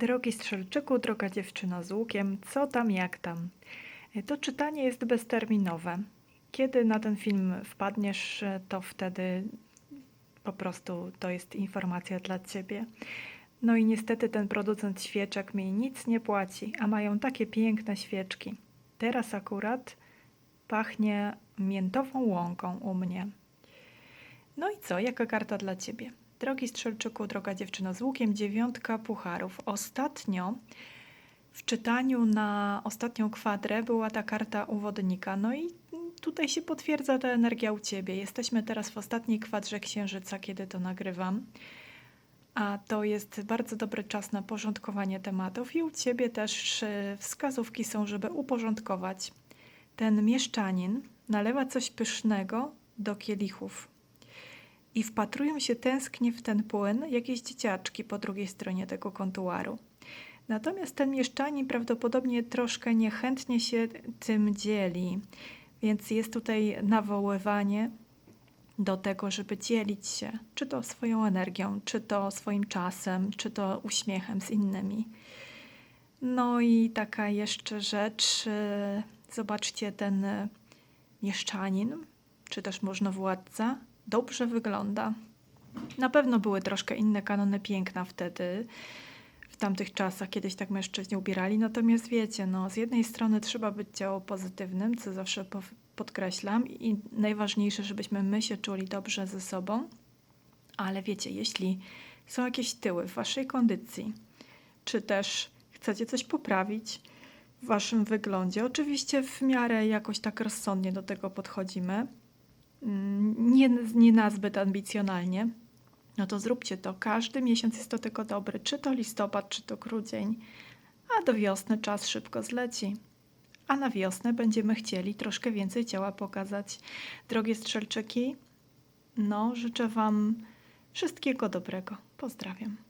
Drogi strzelczyku, droga dziewczyno z łukiem, co tam, jak tam? To czytanie jest bezterminowe. Kiedy na ten film wpadniesz, to wtedy po prostu to jest informacja dla ciebie. No i niestety ten producent świeczek mi nic nie płaci, a mają takie piękne świeczki. Teraz akurat pachnie miętową łąką u mnie. No i co, jaka karta dla ciebie? Drogi strzelczyku, droga dziewczyno z łukiem, dziewiątka pucharów. Ostatnio w czytaniu na ostatnią kwadrę była ta karta uwodnika. No i tutaj się potwierdza ta energia u ciebie. Jesteśmy teraz w ostatniej kwadrze księżyca, kiedy to nagrywam. A to jest bardzo dobry czas na porządkowanie tematów i u ciebie też y, wskazówki są, żeby uporządkować. Ten mieszczanin nalewa coś pysznego do kielichów i wpatrują się tęsknie w ten płyn jakieś dzieciaczki po drugiej stronie tego kontuaru. Natomiast ten mieszczanin prawdopodobnie troszkę niechętnie się tym dzieli, więc jest tutaj nawoływanie do tego, żeby dzielić się, czy to swoją energią, czy to swoim czasem, czy to uśmiechem z innymi. No i taka jeszcze rzecz, e, zobaczcie, ten mieszczanin, czy też można władca, dobrze wygląda. Na pewno były troszkę inne kanony piękna wtedy, w tamtych czasach, kiedyś tak mężczyźni ubierali. Natomiast wiecie, no, z jednej strony trzeba być ciało pozytywnym, co zawsze podkreślam, i najważniejsze, żebyśmy my się czuli dobrze ze sobą. Ale wiecie, jeśli są jakieś tyły w waszej kondycji, czy też chcecie coś poprawić w waszym wyglądzie, oczywiście w miarę jakoś tak rozsądnie do tego podchodzimy, nie, nie nazbyt ambicjonalnie, no to zróbcie to. Każdy miesiąc jest do tego dobry, czy to listopad, czy to grudzień, a do wiosny czas szybko zleci. A na wiosnę będziemy chcieli troszkę więcej ciała pokazać. Drogie strzelczyki, no życzę Wam wszystkiego dobrego. Pozdrawiam.